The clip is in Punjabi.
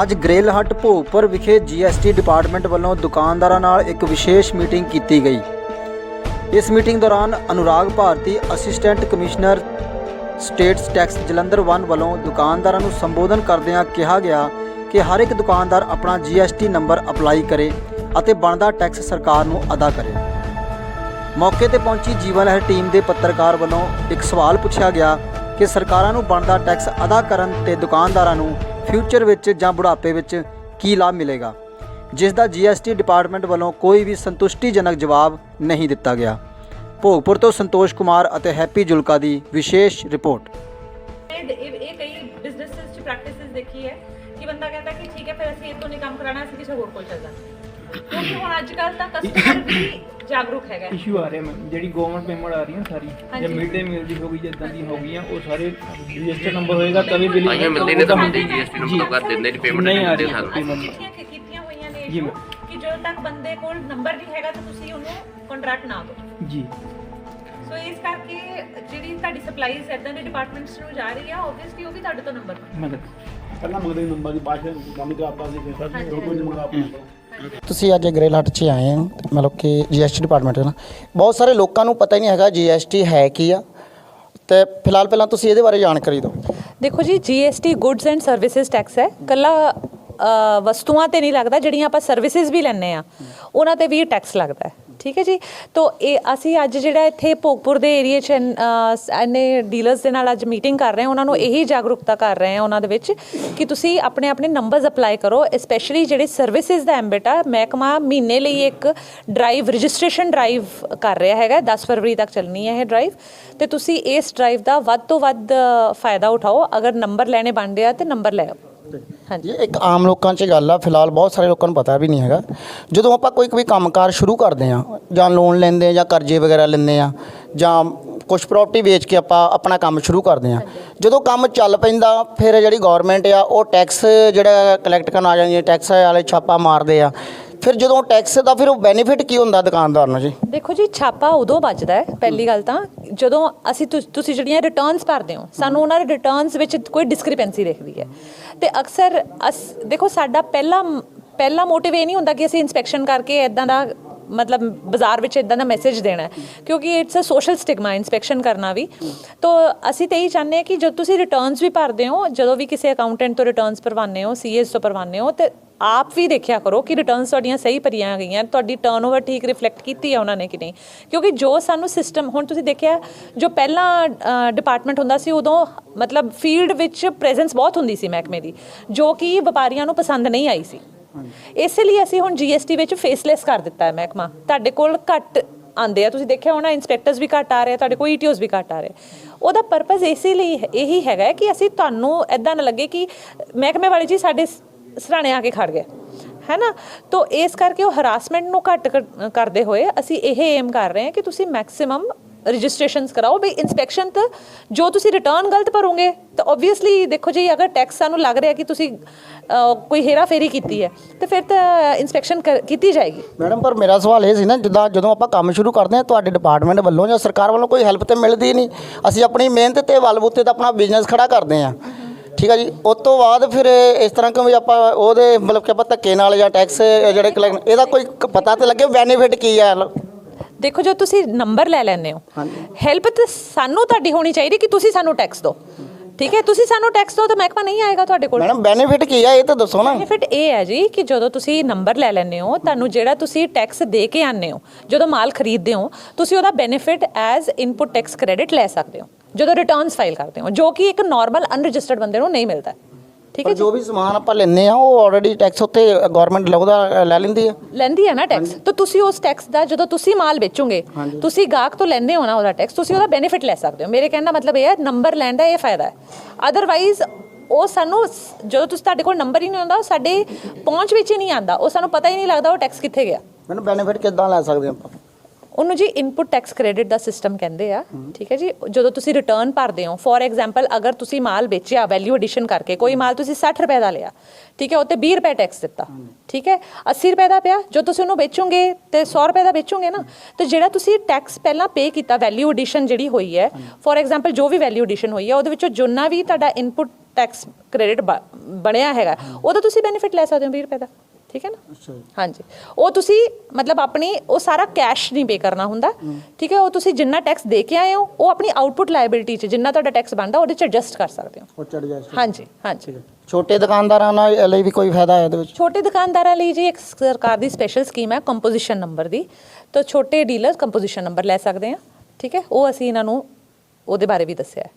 ਅੱਜ ਗ੍ਰੇਲ ਹੱਟ ਭੋਗਪੁਰ ਵਿਖੇ ਜੀਐਸਟੀ ਡਿਪਾਰਟਮੈਂਟ ਵੱਲੋਂ ਦੁਕਾਨਦਾਰਾਂ ਨਾਲ ਇੱਕ ਵਿਸ਼ੇਸ਼ ਮੀਟਿੰਗ ਕੀਤੀ ਗਈ। ਇਸ ਮੀਟਿੰਗ ਦੌਰਾਨ Anurag Bharti, assistant commissioner, states tax Jalandhar 1 ਵੱਲੋਂ ਦੁਕਾਨਦਾਰਾਂ ਨੂੰ ਸੰਬੋਧਨ ਕਰਦਿਆਂ ਕਿਹਾ ਗਿਆ ਕਿ ਹਰ ਇੱਕ ਦੁਕਾਨਦਾਰ ਆਪਣਾ ਜੀਐਸਟੀ ਨੰਬਰ ਅਪਲਾਈ ਕਰੇ। ਅਤੇ ਬਣਦਾ ਟੈਕਸ ਸਰਕਾਰ ਨੂੰ ਅਦਾ ਕਰੇ। ਮੌਕੇ ਤੇ ਪਹੁੰਚੀ ਜੀਵਨ ਲਹਿਰ ਟੀਮ ਦੇ ਪੱਤਰਕਾਰ ਵੱਲੋਂ ਇੱਕ ਸਵਾਲ ਪੁੱਛਿਆ ਗਿਆ ਕਿ ਸਰਕਾਰਾਂ ਨੂੰ ਬਣਦਾ ਟੈਕਸ ਅਦਾ ਕਰਨ ਤੇ ਦੁਕਾਨਦਾਰਾਂ ਨੂੰ ਫਿਊਚਰ ਵਿੱਚ ਜਾਂ ਬੁਢਾਪੇ ਵਿੱਚ ਕੀ ਲਾਭ ਮਿਲੇਗਾ? ਜਿਸ ਦਾ ਜੀਐਸਟੀ ਡਿਪਾਰਟਮੈਂਟ ਵੱਲੋਂ ਕੋਈ ਵੀ ਸੰਤੁਸ਼ਟੀਜਨਕ ਜਵਾਬ ਨਹੀਂ ਦਿੱਤਾ ਗਿਆ। ਭੋਗਪੁਰ ਤੋਂ ਸੰਤੋਸ਼ ਕੁਮਾਰ ਅਤੇ ਹੈਪੀ ਜੁਲਕਾ ਦੀ ਵਿਸ਼ੇਸ਼ ਰਿਪੋਰਟ। ਇਹ ਕਈ ਬਿਜ਼ਨੈਸਸ ਚ ਪ੍ਰੈਕਟਿਸਿਸ ਦੇਖੀ ਹੈ ਕਿ ਬੰਦਾ ਕਹਿੰਦਾ ਕਿ ਠੀਕ ਹੈ, ਫਿਰ ਅਸੀਂ ਇਹ ਤੋਂ ਨਹੀਂ ਕੰਮ ਕਰਾਣਾ ਅਸੀਂ ਕਿਸੇ ਹੋਰ ਕੋਲ ਚੱਲ ਜਾਂਦੇ ਕਿਉਂਕਿ ਹੁਣ ਅੱਜ ਕੱਲ ਤਾਂ ਕਸਟਮਰ ਵੀ ਜਾਗਰੂਕ ਹੈਗਾ ਇਸ਼ੂ ਆ ਰਿਹਾ ਮੈਮ ਜਿਹੜੀ ਗਵਰਨਮੈਂਟ ਪੇਮੈਂਟ ਆ ਰਹੀਆਂ ਸਾਰੀ ਹਾਂਜੀ। ਜਾਂ ਮਿਡ ਡੇ ਮੀਲ ਦੀ ਹੋ ਗਈ ਜਿੱਦਾਂ ਦੀ ਹੋ ਗਈਆਂ ਉਹ ਸਾਰੇ ਰਜਿਸਟਰ ਨੰਬਰ ਹੋਏਗਾ ਤभी ਬਿਲਿੰਗ ਆਈਆਂ ਮਿਲਦੀ ਨੇ ਤਾਂ ਮਿਲਦੀ ਜੀਐਸਟੀ ਨੰਬਰ ਤੋਂ ਕਰ ਦਿੰਦੇ ਨੇ ਪੇਮੈਂਟ ਨਹੀਂ ਆ ਰਹੀ ਸਾਨੂੰ। ਕੀਤੀਆਂ ਹੋਈਆਂ ਨੇ ਜੀ। ਕਿ ਜਦੋਂ ਤੱਕ ਬੰਦੇ ਕੋਲ ਨੰਬਰ ਨਹੀਂ ਹੈਗਾ ਤਾਂ ਤੁਸੀਂ ਉਹਨੂੰ ਕੰਟਰੈਕਟ ਨਾ ਦਿਓ। ਜੀ। ਸੋ ਇਸ ਕਰਕੇ ਜਿਹੜੀ ਤੁਹਾਡੀ ਸਪਲਾਈਜ਼ ਇਦਾਂ ਦੇ ਡਿਪਾਰਟਮੈਂਟਸ ਨੂੰ ਜਾ ਰਹੀ ਆ ਆਬਵੀਅਸਲੀ ਉਹ ਵੀ ਤੁਹਾਡੇ ਤੋਂ ਨੰਬਰ ਮੈਂ ਤਾਂ ਪਹਿਲਾਂ ਮੰਗਦੇ ਨੰਬਰ ਦੀ ਬਾਅਦ ਚ ਕੰਮ ਕਰਾਤਾ ਸੀ ਫਿਰ ਦੋ ਕੁਝ ਮੰਗਾ ਆਪਣੇ ਤੁਸੀਂ ਅੱਜ ਗ੍ਰੇਲ ਹੱਟ 'ਚ ਆਏ ਹੋ, ਮਤਲਬ ਕਿ ਜੀਐਸਟੀ ਡਿਪਾਰਟਮੈਂਟ ਨਾਲ ਬਹੁਤ ਸਾਰੇ ਲੋਕਾਂ ਨੂੰ ਪਤਾ ਹੀ ਨਹੀਂ ਹੈਗਾ ਜੀਐਸਟੀ ਹੈ ਕੀ ਆ। ਤੇ ਫਿਲਹਾਲ ਪਹਿਲਾਂ ਤੁਸੀਂ ਇਹਦੇ ਬਾਰੇ ਜਾਣਕਾਰੀ ਦਿਓ। ਦੇਖੋ ਜੀ GST goods and services tax ਹੈ। ਕੱਲਾ ਵਸਤੂਆਂ ਤੇ ਨਹੀਂ ਲੱਗਦਾ, ਜਿਹੜੀਆਂ ਆਪਾਂ ਸਰਵਿਸਿਜ਼ ਵੀ ਲੈਂਦੇ ਆ ਉਹਨਾਂ ਤੇ ਵੀ ਟੈਕਸ ਲੱਗਦਾ ਹੈ। ਠੀਕ ਹੈ ਜੀ? ਤੋਂ ਇਹ ਅਸੀਂ ਅੱਜ ਜਿਹੜਾ ਇੱਥੇ ਭੋਗਪੁਰ ਦੇ ਏਰੀਆ 'ਚ ਐਨੇ ਡੀਲਰਸ ਦੇ ਨਾਲ ਅੱਜ ਮੀਟਿੰਗ ਕਰ ਰਹੇ ਹਾਂ। ਉਹਨਾਂ ਨੂੰ ਇਹੀ ਜਾਗਰੂਕਤਾ ਕਰ ਰਹੇ ਹਾਂ ਉਹਨਾਂ ਦੇ ਵਿੱਚ ਕਿ ਤੁਸੀਂ ਆਪਣੇ ਆਪਣੇ ਨੰਬਰਸ ਅਪਲਾਈ ਕਰੋ ਸਪੈਸ਼ਲੀ ਜਿਹੜੇ ਸਰਵਿਸਿਜ਼ ਦਾ ਐਂਬਿਟ ਆ ਮਹਿਕਮਾ ਮਹੀਨੇ ਲਈ ਇੱਕ ਡਰਾਈਵ ਰਜਿਸਟ੍ਰੇਸ਼ਨ ਡਰਾਈਵ ਕਰ ਰਿਹਾ ਹੈਗਾ। 10 ਫਰਵਰੀ ਤੱਕ ਚੱਲਣੀ ਹੈ ਇਹ ਡਰਾਈਵ ਤੇ ਤੁਸੀਂ ਇਸ ਡਰਾਈਵ ਦਾ ਵੱਧ ਤੋਂ ਵੱਧ ਫਾਇਦਾ ਉਠਾਓ। ਅਗਰ ਨੰਬਰ ਲੈਣੇ ਬਣਦੇ ਆ ਤੇ ਨੰਬਰ ਲੈ ਆਓ। ਹਾਂਜੀ। ਇੱਕ ਆਮ ਲੋਕਾਂ 'ਚ ਗੱਲ ਆ। ਫਿਲਹਾਲ ਬਹੁਤ ਸਾਰੇ ਲੋਕਾਂ ਨੂੰ ਪਤਾ ਵੀ ਨਹੀਂ ਹੈਗਾ। ਜਦੋਂ ਆਪਾਂ ਕੋਈ ਕੋਈ ਕੰਮਕਾਰ ਸ਼ੁਰੂ ਕਰਦੇ ਆ ਜਾਂ ਲੋਨ ਲੈਂਦੇ ਆ ਜਾਂ ਕਰਜ਼ੇ ਵਗੈਰਾ ਲੈਂਦੇ ਆ ਜਾਂ ਕੁਝ ਪ੍ਰਾਪਰਟੀ ਵੇਚ ਕੇ ਆਪਾਂ ਆਪਣਾ ਕੰਮ ਸ਼ੁਰੂ ਕਰਦੇ ਆ। ਜਦੋਂ ਕੰਮ ਚੱਲ ਪੈਂਦਾ, ਫਿਰ ਜਿਹੜੀ ਗਵਰਨਮੈਂਟ ਆ, ਉਹ ਟੈਕਸ ਜਿਹੜਾ ਕਲੈਕਟ ਕਰਨ ਆ ਜਾਂਦੀ ਹੈ ਟੈਕਸ ਵਾਲੇ ਛਾਪਾ ਮਾਰਦੇ ਆ। ਫਿਰ ਜਦੋਂ ਟੈਕਸ ਦਾ ਫਿਰ ਉਹ ਬੈਨੀਫਿਟ ਕੀ ਹੁੰਦਾ ਦੁਕਾਨਦਾਰ ਨੂੰ ਜੀ? ਦੇਖੋ ਜੀ, ਛਾਪਾ ਉਦੋਂ ਬਚਦਾ ਹੈ, ਪਹਿਲੀ ਗੱਲ ਤਾਂ ਜਦੋਂ ਅਸੀਂ ਤੁ- ਤੁਸੀਂ ਜਿਹੜੀਆਂ ਰਿਟਰਨਸ ਭਰਦੇ ਹੋ, ਸਾਨੂੰ ਉਹਨਾਂ ਦੇ ਰਿਟਰਨਸ ਵਿੱਚ ਕੋਈ ਡਿਸਕ੍ਰਿਪੈਂਸੀ ਦਿਖਦੀ ਹੈ। ਤੇ ਅਕਸਰ ਅਸ, ਦੇਖੋ ਸਾਡਾ ਪਹਿਲਾ ਪਹਿਲਾ ਮੋਟਿਵ ਇਹ ਨਹੀਂ ਹੁੰਦਾ ਕਿ ਅਸੀਂ ਇਨਸਪੈਕਸ਼ਨ ਕਰਕੇ ਇਦਾਂ ਦਾ ਮਤਲਬ ਬਾਜ਼ਾਰ ਵਿੱਚ ਇਦਾਂ ਦਾ ਮੈਸੇਜ ਦੇਣਾ ਹੈ, ਕਿਉਂਕਿ it's a social stigma inspection ਕਰਨਾ ਵੀ। ਤੋਂ ਅਸੀਂ ਤਾਂ ਇਹੀ ਚਾਹੁੰਦੇ ਹਾਂ ਕਿ ਜਦ ਤੁਸੀਂ ਰਿਟਰਨਸ ਵੀ ਭਰਦੇ ਹੋ, ਜਦੋਂ ਵੀ ਕਿਸੇ ਅਕਾਊਂਟੈਂਟ ਤੋਂ ਰਿਟਰਨਸ ਭਰਵਾਉਂਦੇ ਹੋ ਸੀਐਸ ਤੋਂ ਭਰਵਾਉਂਦੇ ਹੋ, ਤੇ ਆਪ ਵੀ ਦੇਖਿਆ ਕਰੋ ਕਿ ਰਿਟਰਨਸ ਤੁਹਾਡੀਆਂ ਸਹੀ ਭਰੀਆਂ ਗਈਆਂ, ਤੁਹਾਡੀ ਟਰਨਓਵਰ ਠੀਕ ਰਿਫਲੈਕਟ ਕੀਤੀ ਹੈ ਉਹਨਾਂ ਨੇ ਕਿ ਨਹੀਂ। ਕਿਉਂਕਿ ਜੋ ਸਾਨੂੰ ਸਿਸਟਮ ਹੁਣ ਤੁਸੀਂ ਦੇਖਿਆ, ਜੋ ਪਹਿਲਾਂ ਡਿਪਾਰਟਮੈਂਟ ਹੁੰਦਾ ਸੀ, ਉਦੋਂ ਮਤਲਬ ਫੀਲਡ ਵਿੱਚ ਪ੍ਰੈਜ਼ੈਂਸ ਬਹੁਤ ਹੁੰਦੀ ਸੀ ਮਹਿਕਮੇ ਦੀ, ਜੋ ਕਿ ਵਪਾਰੀਆਂ ਨੂੰ ਪਸੰਦ ਨਹੀਂ ਆਈ ਸੀ। ਇਸੇ ਲਈ ਅਸੀਂ ਹੁਣ ਜੀਐਸਟੀ ਵਿੱਚ ਫੇਸਲੈਸ ਕਰ ਦਿੱਤਾ ਹੈ ਮਹਿਕਮਾ। ਤੁਹਾਡੇ ਕੋਲ ਘੱਟ ਆਂਦੇ ਆ। ਤੁਸੀਂ ਦੇਖਿਆ ਹੋਣਾ ਇਨਸਪੈਕਟਰਸ ਵੀ ਘੱਟ ਆ ਰਹੇ ਆ, ਤੁਹਾਡੇ ਕੋਲ ਈਟੀਓਸ ਵੀ ਘੱਟ ਆ ਰਹੇ ਉਹਦਾ ਪਰਪਸ ਇਸੇ ਲਈ ਇਹੀ ਹੈਗਾ ਕਿ ਅਸੀਂ ਤੁਹਾਨੂੰ ਐਦਾਂ ਨਾ ਲੱਗੇ ਕਿ ਮਹਿਕਮੇ ਵਾਲੇ ਜੀ ਸਾਡੇ ਸਰਾਣੇ ਆ ਕੇ ਖੜ ਗਏ। ਹੈ ਨਾ ਤੋਂ ਇਸ ਕਰਕੇ ਉਹ ਹਰਾਸਮੈਂਟ ਨੂੰ ਘੱਟ ਕਰਦੇ ਹੋਏ ਅਸੀਂ ਇਹ ਏਮ ਕਰ ਰਹੇ ਹਾਂ ਕਿ ਤੁਸੀਂ ਮੈਕਸਿਮਮ ਰਜਿਸਟ੍ਰੇਸ਼ਨਸ ਕਰਾਓ। ਬਈ ਇਨਸਪੈਕਸ਼ਨ ਤਾਂ ਜੋ ਤੁਸੀਂ ਰਿਟਰਨ ਗਲਤ ਭਰੋਗੇ, ਤਾਂ ਆਬਵੀਅਸਲੀ ਦੇਖੋ ਜੀ, ਅਗਰ ਟੈਕਸ ਸਾਨੂੰ ਲੱਗ ਰਿਹਾ ਕਿ ਤੁਸੀਂ ਕੋਈ ਹੇਰਾ ਫੇਰੀ ਕੀਤੀ ਹੈ, ਤੇ ਫਿਰ ਤਾਂ ਇਨਸਪੈਕਸ਼ਨ ਕੀਤੀ ਜਾਏਗੀ। ਮੈਡਮ, ਪਰ ਮੇਰਾ ਸਵਾਲ ਇਹ ਸੀ ਨਾ, ਜਿੱਦਾਂ ਜਦੋਂ ਆਪਾਂ ਕੰਮ ਸ਼ੁਰੂ ਕਰਦੇ ਹਾਂ, ਤੁਹਾਡੇ ਡਿਪਾਰਟਮੈਂਟ ਵੱਲੋਂ ਜਾਂ ਸਰਕਾਰ ਵੱਲੋਂ ਕੋਈ ਹੈਲਪ ਤੇ ਮਿਲਦੀ ਨਹੀਂ। ਅਸੀਂ ਆਪਣੀ ਮਿਹਨਤ ਤੇ ਬਲਬੂਤੇ ਤੇ ਆਪਣਾ ਬਿਜ਼ਨਸ ਖੜਾ ਕਰਦੇ ਹਾਂ। ਠੀਕ ਹੈ ਜੀ? ਉਸ ਤੋਂ ਬਾਅਦ ਫਿਰ ਇਸ ਤਰ੍ਹਾਂ ਕਿ ਆਪਾਂ ਉਹਦੇ ਮਤਲਬ ਕਿ ਆਪਾਂ ਧੱਕੇ ਨਾਲ ਜਾਂ ਟੈਕਸ ਜਿਹੜੇ collect- ਇਹਦਾ ਕੋਈ ਪਤਾ ਤੇ ਲੱਗੇ ਬੈਨੀਫਿਟ ਕੀ ਹੈ ਦੇਖੋ ਜੋ ਤੁਸੀਂ ਨੰਬਰ ਲੈ ਲੈਂਦੇ ਹੋ। ਹੈਲਪ ਤਾਂ ਸਾਨੂੰ ਤੁਹਾਡੀ ਹੋਣੀ ਚਾਹੀਦੀ ਕਿ ਤੁਸੀਂ ਸਾਨੂੰ ਟੈਕਸ ਦਿਓ। ਠੀਕ ਹੈ? ਤੁਸੀਂ ਸਾਨੂੰ ਟੈਕਸ ਦਿਓ ਤਾਂ ਮਹਿਕਮਾ ਨਹੀਂ ਆਏਗਾ ਤੁਹਾਡੇ ਕੋਲ। ਮੈਡਮ ਬੈਨੀਫਿਟ ਕੀ ਹੈ ਇਹ ਤਾਂ ਦੱਸੋ ਨਾ। ਬੈਨੀਫਿਟ ਇਹ ਹੈ ਜੀ ਕਿ ਜਦੋਂ ਤੁਸੀਂ ਨੰਬਰ ਲੈ ਲੈਂਦੇ ਹੋ ਤੁਹਾਨੂੰ ਜਿਹੜਾ ਤੁਸੀਂ ਟੈਕਸ ਦੇ ਕੇ ਆਉਂਦੇ ਹੋ ਜਦੋਂ ਮਾਲ ਖਰੀਦਦੇ ਹੋ ਤੁਸੀਂ ਉਹਦਾ benefit as input tax credit ਲੈ ਸਕਦੇ ਹੋ। ਜਦੋਂ ਰਿਟਰਨਸ ਫਾਈਲ ਕਰਦੇ ਹੋ ਜੋ ਕਿ ਇੱਕ ਨਾਰਮਲ ਅਨਰਜਿਸਟਰਡ ਬੰਦੇ ਨੂੰ ਨਹੀਂ ਮਿਲਦਾ। ਠੀਕ ਹੈ ਪਰ ਜੀ ਵੀ ਸਮਾਨ ਆਪਾਂ ਲੈਂਦੇ ਆ ਉਹ ਆਲਰੇਡੀ ਟੈਕਸ ਉੱਤੇ ਗਵਰਨਮੈਂਟ ਲੱਗਦਾ ਲੈ ਲੈਂਦੀ ਹੈ। ਲੈਂਦੀ ਹੈ ਨਾ ਟੈਕਸ ਤਾਂ ਤੁਸੀਂ ਉਸ ਟੈਕਸ ਦਾ ਜਦੋਂ ਤੁਸੀਂ ਮਾਲ ਵੇਚੋਗੇ ਤੁਸੀਂ ਗਾਹਕ ਤੋਂ ਲੈਂਦੇ ਹੋ ਨਾ ਉਹਦਾ ਟੈਕਸ ਤੁਸੀਂ ਉਹਦਾ ਬੈਨੀਫਿਟ ਲੈ ਸਕਦੇ ਹੋ। ਮੇਰੇ ਕਹਿਣ ਦਾ ਮਤਲਬ ਇਹ ਹੈ ਨੰਬਰ ਲੈਣ ਦਾ ਇਹ ਫਾਇਦਾ ਹੈ। ਅਦਰਵਾਈਜ਼ ਉਹ ਸਾਨੂੰ ਜਦੋਂ ਤੁਸੀਂ ਤੁਹਾਡੇ ਕੋਲ ਨੰਬਰ ਹੀ ਨਹੀਂ ਹੁੰਦਾ ਉਹ ਸਾਡੇ ਪਹੁੰਚ ਵਿੱਚ ਹੀ ਨਹੀਂ ਆਂਦਾ ਉਹ ਸਾਨੂੰ ਪਤਾ ਹੀ ਨਹੀਂ ਲੱਗਦਾ ਉਹ ਟੈਕਸ ਕਿੱਥੇ ਗਿਆ। ਮੈਨੂੰ ਬੈਨੀਫਿਟ ਕਿੱਦਾਂ ਲੈ ਸਕਦੇ ਆਪਾਂ? ਉਹਨੂੰ ਜੀ ਇਨਪੁਟ ਟੈਕਸ ਕ੍ਰੈਡਿਟ ਦਾ ਸਿਸਟਮ ਕਹਿੰਦੇ ਆ, ਠੀਕ ਹੈ ਜੀ? ਜਦੋਂ ਤੁਸੀਂ ਰਿਟਰਨ ਭਰਦੇ ਹੋ ਫੋਰ ਐਗਜ਼ਾਮਪਲ ਅਗਰ ਤੁਸੀਂ ਮਾਲ ਵੇਚਿਆ ਵੈਲਿਊ ਐਡੀਸ਼ਨ ਕਰਕੇ, ਕੋਈ ਮਾਲ ਤੁਸੀਂ 60 ਰੁਪਏ ਦਾ ਲਿਆ, ਠੀਕ ਹੈ? ਉਹ ਉੱਤੇ 20 ਰੁਪਏ ਟੈਕਸ ਦਿੱਤਾ, ਠੀਕ ਹੈ? 80 ਰੁਪਏ ਦਾ ਪਿਆ, ਜੋ ਤੁਸੀਂ ਉਹਨੂੰ ਵੇਚੋਗੇ ਤੇ 100 ਰੁਪਏ ਦਾ ਵੇਚੋਗੇ ਨਾ, ਤੇ ਜਿਹੜਾ ਤੁਸੀਂ ਟੈਕਸ ਪਹਿਲਾਂ ਪੇ ਕੀਤਾ ਵੈਲਿਊ ਐਡੀਸ਼ਨ ਜਿਹੜੀ ਹੋਈ ਹੈ ਫੋਰ ਐਗਜ਼ਾਮਪਲ ਜੋ ਵੀ ਵੈਲਿਊ ਐਡੀਸ਼ਨ ਹੋਈ ਹੈ, ਉਹਦੇ ਵਿੱਚੋਂ ਜਿੰਨਾ ਵੀ ਤੁਹਾਡਾ ਇਨਪੁਟ ਟੈਕਸ ਕ੍ਰੈਡਿਟ ਬਣਿਆ ਹੈਗਾ, ਉਹਦਾ ਤੁਸੀਂ ਬੈਨੀਫਿਟ ਲੈ ਸਕਦੇ ਹੋ 20 ਰੁਪਏ ਦਾ। ਠੀਕ ਹੈ ਨਾ? ਹਾਂਜੀ। ਉਹ ਤੁਸੀਂ ਮਤਲਬ ਆਪਣੀ ਉਹ ਸਾਰਾ ਕੈਸ਼ ਨਹੀਂ ਪੇ ਕਰਨਾ ਹੁੰਦਾ। ਠੀਕ ਹੈ? ਉਹ ਤੁਸੀਂ ਜਿੰਨਾ ਟੈਕਸ ਦੇ ਕੇ ਆਏ ਹੋ ਉਹ ਆਪਣੀ ਆਊਟਪੁੱਟ ਲਾਇਬਿਲਿਟੀ 'ਚ ਜਿੰਨਾ ਤੁਹਾਡਾ ਟੈਕਸ ਬਣਦਾ ਉਹਦੇ 'ਚ ਐਡਜਸਟ ਕਰ ਸਕਦੇ ਹੋ। ਉਹ ਚੜ ਜਾ ਹਾਂਜੀ ਹਾਂਜੀ। ਛੋਟੇ ਦੁਕਾਨਦਾਰਾਂ ਨਾਲ ਲਈ ਵੀ ਕੋਈ ਫਾਇਦਾ ਹੈ ਇਹਦੇ ਵਿੱਚ? ਛੋਟੇ ਦੁਕਾਨਦਾਰਾਂ ਲਈ ਜੀ ਇੱਕ ਸਰਕਾਰ ਦੀ ਸਪੈਸ਼ਲ ਸਕੀਮ ਹੈ ਕੰਪੋਜੀਸ਼ਨ ਨੰਬਰ ਦੀ। ਤਾਂ ਛੋਟੇ ਡੀਲਰ ਕੰਪੋਜੀਸ਼ਨ ਨੰਬਰ ਲੈ ਸਕਦੇ ਆ। ਠੀਕ ਹੈ? ਉਹ ਅਸੀਂ ਇਹਨਾਂ ਨੂੰ ਉਹਦੇ ਬਾਰੇ ਵੀ ਦੱਸਿਆ ਹੈ।